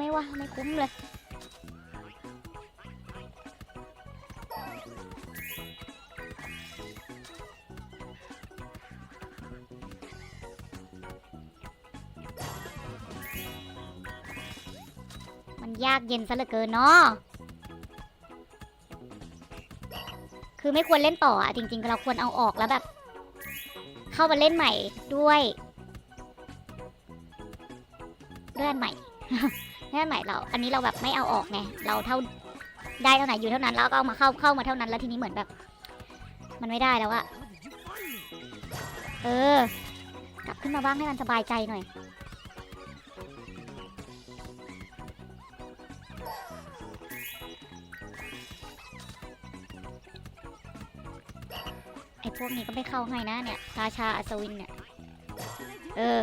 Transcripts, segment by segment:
ไหมวะไม่คุ้มเลยมันยากเย็นซะเหลือเกินเนาะคือไม่ควรเล่นต่ออะจริงๆเราควรเอาออกแล้วแบบ เข้ามาเล่นใหม่ด้วยื่อนใหม่เรา อันนี้เราแบบไม่เอาออกไง เราเท่าได้เท่าไหนอยู่เท่านั้นแล้วก็เอามาเข้าเข้ามาเท่านั้นแล้วทีนี้เหมือนแบบ มันไม่ได้แล้วอะเออ กลับขึ้นมาบ้างให้มันสบายใจหน่อย ไอ้พวกนี้ก็ไม่เข้าให้นะเนี่ยราชาอัศวินเนี่ย เออ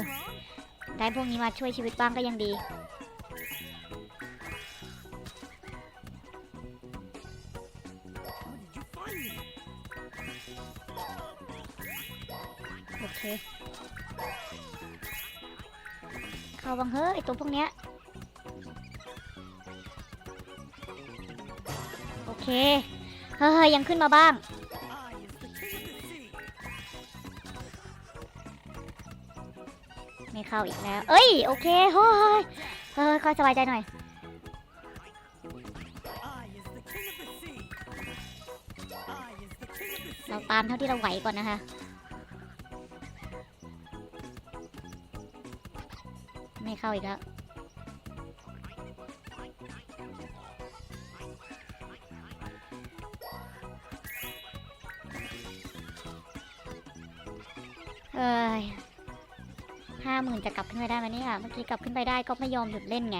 ได้พวกนี้มาช่วยชีวิตบ้างก็ยังดี เข้าบังเฮ้ยไอตัวพวกเนี้ย โอเค เฮ้ยยังขึ้นมาบ้าง ไม่เข้าอีกแล้ว เอ้ย โอเคเฮ้ยเฮ้ยก็สบายใจหน่อย เราตามเท่าที่เราไหวก่อนนะคะ ไม่เข้าอีกแล้วเอ้ยห้าหมื่นจะกลับขึ้นไปได้ไหมเนี่ยเมื่อกี้กลับขึ้นไปได้ก็ไม่ยอมหยุดเล่นไง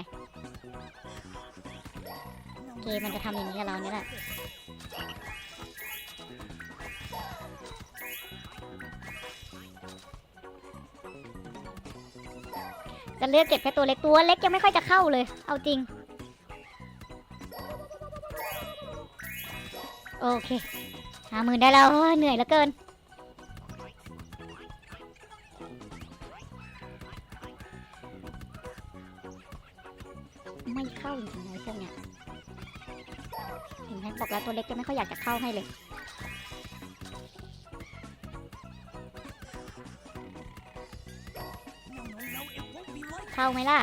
เกมมันจะทำอย่างนี้กับเราเนี่ยแหละ จะเลือกเก็บแค่ตัวเล็กตัวเล็กยังไม่ค่อยจะเข้าเลย เอาจริง โอเคหาหมื่นได้แล้วเหนื่อยเหลือเกิน ไม่เข้าจริงๆเลยพวกเนี้ยเห็นไหมบอกแล้วตัวเล็กจะไม่ค่อยอยากจะเข้าให้เลย เข้าไหมล่ะ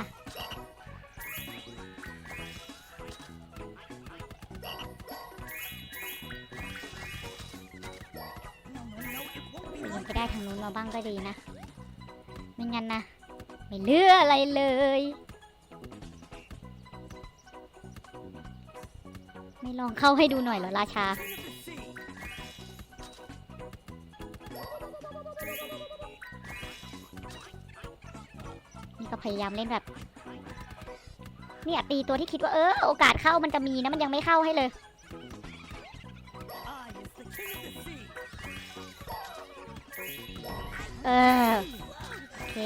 ยังไปได้ทางนู้นมาบ้างก็ดีนะ ไม่งั้นนะ ไม่เลืออะไรเลยไม่ลองเข้าให้ดูหน่อยเหรอราชา นี่ก็พยายามเล่นแบบเนี่ยตีตัวที่คิดว่าเออโอกาสเข้ามันจะมีนะมันยังไม่เข้าให้เลยเออโอเค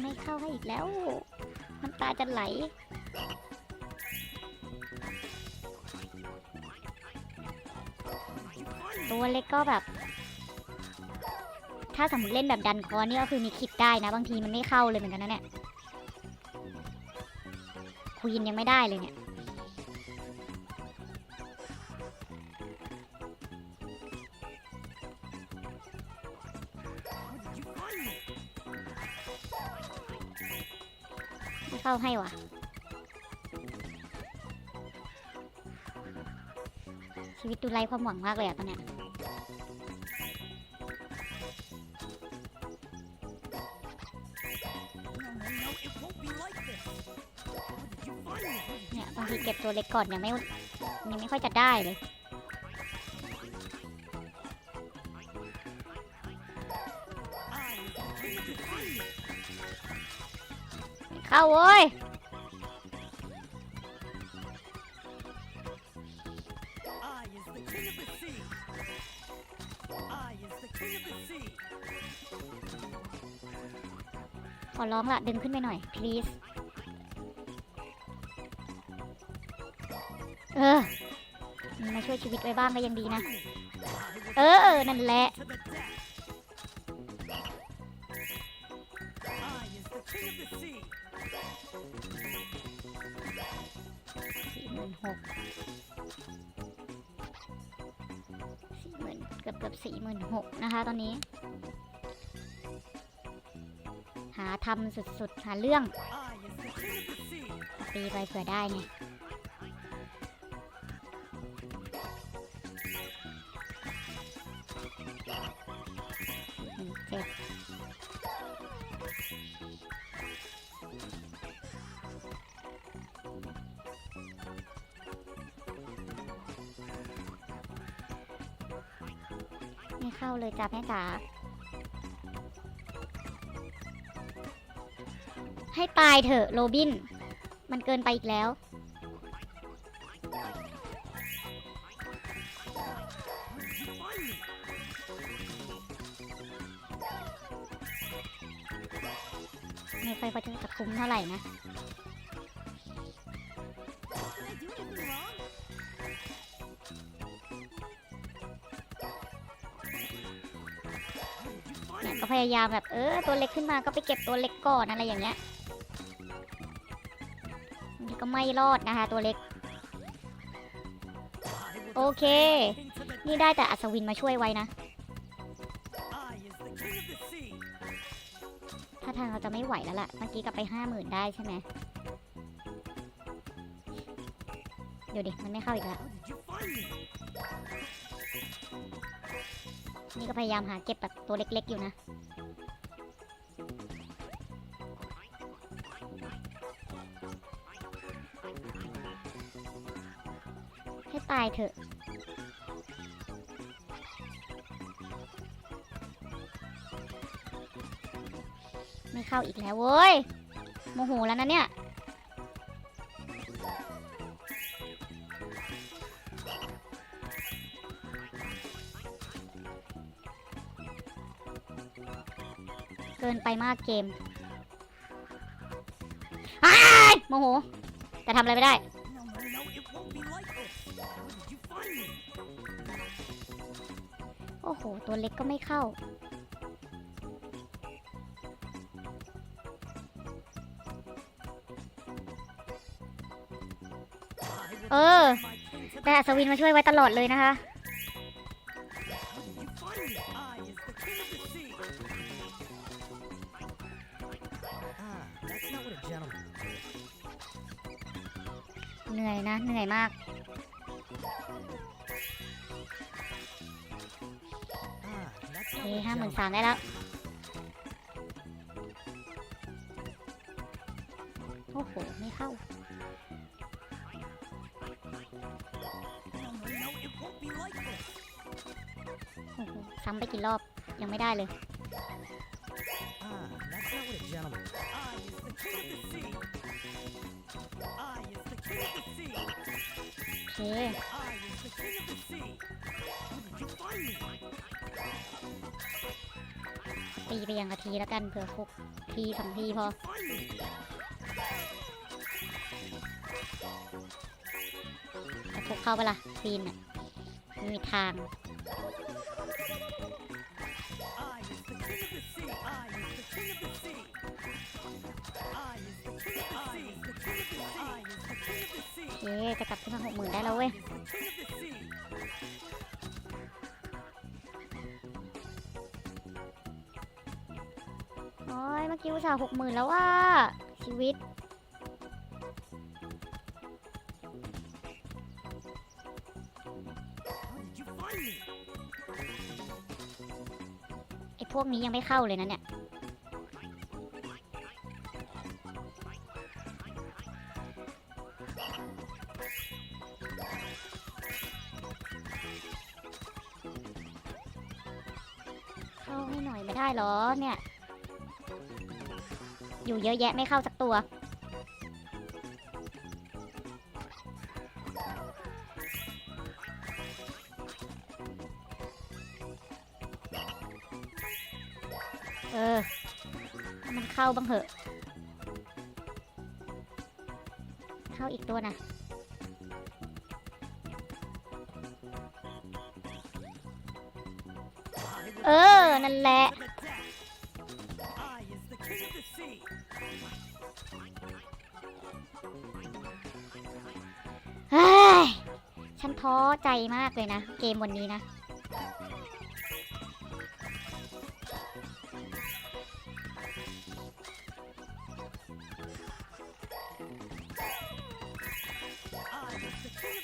ไม่เข้าให้อีกแล้วน้ำตาจะไหล ตัวเล็กก็แบบ ถ้าสมมติเล่นแบบดันคอนี่ก็คือมีคิดได้นะ บางทีมันไม่เข้าเลยเหมือนกันนะเนี่ยควีนยังไม่ได้เลยเนี่ยไม่เข้าให้วะชีวิตดูไร้ความหวังมากเลยอะตอนเนี้ย ทีเก็บตัวเล็กก่อนยังไม่ยังไม่ค่อยจะได้เลย เข้าเว้ยขอร้องละดึงขึ้นไปหน่อย please ออมีมาช่วยชีวิตไว้บ้างก็ยังดีนะ เออ นั่นแหละ สี่หมื่นหกสี่หมื่นเกือบเกือบสี่หมื่นหกนะคะตอนนี้ หาทำสุดๆ หาเรื่อง ตีไปเผื่อได้ไงาเลยจ้ะแม่จ๋าให้ตายเถอะโรบิน มันเกินไปอีกแล้ว ไม่ค่อยพอจะคุ้มเท่าไหร่นะ เนี่ยก็พยายามแบบเออตัวเล็กขึ้นมาก็ไปเก็บตัวเล็กก่อนอะไรอย่างเงี้ยบางทีก็ไม่รอดนะคะตัวเล็ก โอเค นี่ได้แต่อัศวินมาช่วยไว้นะถ้าทางเราจะไม่ไหวแล้วล่ะ เมื่อกี้กลับไปห้าหมื่นได้ใช่ไหมเดี๋ยวดิ มันไม่เข้าอีกแล้ว ก็พยายามหาเก็บแบบตัวเล็ก ๆ อยู่นะ ให้ตายเถอะไม่เข้าอีกแล้วเว้ย โมโหแล้วนะเนี่ย นไปมากเกมอ้โมโห แต่ทำอะไรไม่ได้ โอ้โห ตัวเล็กก็ไม่เข้า เออ แต่อัศวินมาช่วยไว้ตลอดเลยนะคะ เหนื่อยนะ เหนื่อยมากเฮ้คห้าหมื่นสามได้แล้ว โอ้โห ไม่เข้า โอ้โห ซ้ำไปกี่รอบ ยังไม่ได้เลย Ah, เคตีไปอย่างละทีแล้วกันเผื่อคุกทีสองทีพอจะคุกเข้าไปละซีนอะไม่มีทาง เคจะกลับขึ้นมาหกหมื่นได้แล้วเว้ยโอ้ยเมื่อกี้อุตส่าห์หกหมื่นแล้วว่าชีวิตไอ้พวกนี้ยังไม่เข้าเลยนะเนี่ย เนี่ย อยู่เยอะแยะไม่เข้าสักตัว เออ มันเข้าบ้างเหอะ เข้าอีกตัวนะเออ นั่นแหละ เฮ้ย ฉันท้อใจมากเลยนะ เกมวันนี้นะ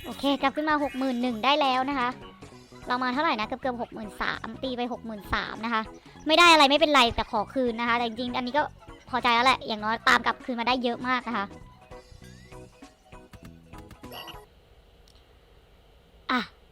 โอเค กลับขึ้นมา 61,000 ได้แล้วนะคะ เรามาเท่าไหร่นะ เกือบเกือบ63,000ตีไป63,000นะคะ ไม่ได้อะไรไม่เป็นไรแต่ขอคืนนะคะ แต่จริงๆ อันนี้ก็พอใจแล้วแหละ อย่างน้อยตามกลับคืนมาได้เยอะมากนะคะ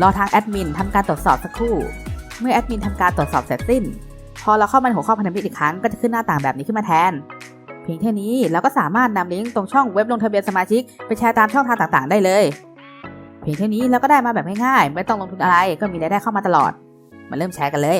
รอทางแอดมินทำการตรวจสอบสักครู่ เมื่อแอดมินทำการตรวจสอบเสร็จสิ้น พอเราเข้ามาในหัวข้อพันธมิตรอีกครั้งก็จะขึ้นหน้าต่างแบบนี้ขึ้นมาแทน เพียงแค่นี้เราก็สามารถนำลิงก์ตรงช่องเว็บลงทะเบียนสมาชิกไปแชร์ตามช่องทางต่างๆ ได้เลย เพียงแค่นี้เราก็ได้มาแบบง่ายๆ ไม่ต้องลงทุนอะไรก็มีรายได้เข้ามาตลอด มาเริ่มแชร์กันเลย